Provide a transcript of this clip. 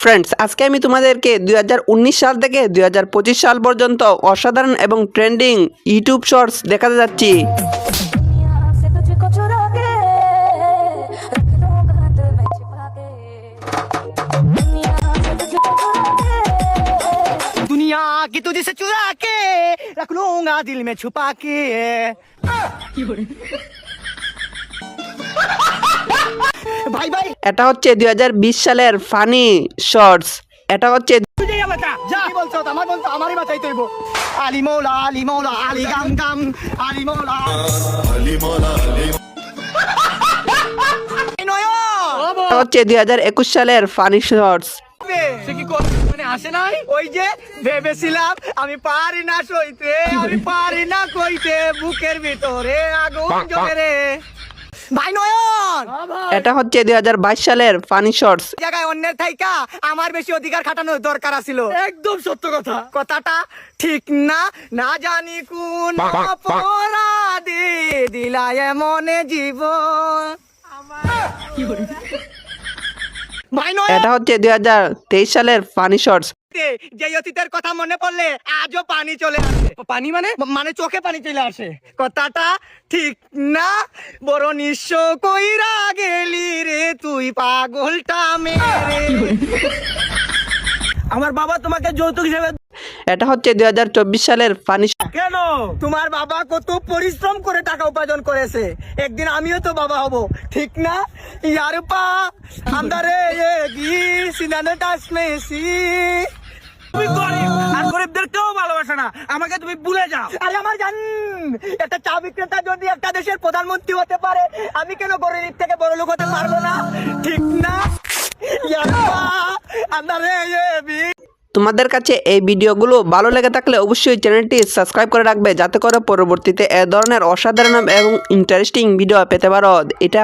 Friends আজকে আমি তোমাদেরকে দুই সাল থেকে দুই সাল পর্যন্ত অসাধারণ এবং ট্রেন্ডিং ইউটিউব শর্টস দেখাতে যাচ্ছি दुनिया से तुझको चुरा के रख दूंगा दिल में छिपा के दुनिया से तुझको चुरा के दुनिया की तुझे से चुरा के रख लूंगा दिल में छुपा के এটা হচ্ছে দুই হাজার বিশ সালের ফানি শর্টস। এটা হচ্ছে হচ্ছে দুই হাজার একুশ সালের ফানি শর্টস। নাই? ওই যে ভেবেছিলাম আমি পারি না সইতে আমি পারি না কইতে বুকের ভিতরে আগুন রে। ভাই নয় এটা হচ্ছে দুই সালের ফানি শর্টস। জায়গায় অন্যের থাইকা আমার বেশি অধিকার খাটানোর দরকার ছিল একদম সত্য কথা। কথাটা ঠিক না না জানি কোন অপরাধে দিলায় মনে জীবন। ভাই নয় এটা হচ্ছে দুই হাজার তেইশ সালের ফানি শর্টস। যে অতীতের কথা মনে পড়লে আজও পানি চলে আসে। পানি মানে? মানে চোখে পানি চলে আসে। কথাটা ঠিক না। বড় নিঃস্ব কইরা গেলি রে তুই পাগলটা মেরে। আমার বাবা তোমাকে যৌতুক হিসেবে এটা হচ্ছে দুই হাজার চব্বিশ সালের পানি কেন? তোমার বাবা কত পরিশ্রম করে টাকা উপার্জন করেছে। একদিন আমিও তো বাবা হব। ঠিক না? ইয়ার পা আন্দারে গি সিনানে টাস মেসি গরিবদের কেউ ভালোবাসে না। আমাকে তুমি ভুলে যাও। আরে আমার জান একটা চা বিক্রেতা যদি একটা দেশের প্রধানমন্ত্রী হতে পারে আমি কেন গরিব থেকে বড় লোক হতে পারব না? ঠিক না? তোমাদের কাছে এই ভিডিওগুলো ভালো লেগে থাকলে অবশ্যই চ্যানেলটি সাবস্ক্রাইব করে রাখবে যাতে করে পরবর্তীতে এ ধরনের অসাধারণ এবং ইন্টারেস্টিং ভিডিও পেতে পারো। এটা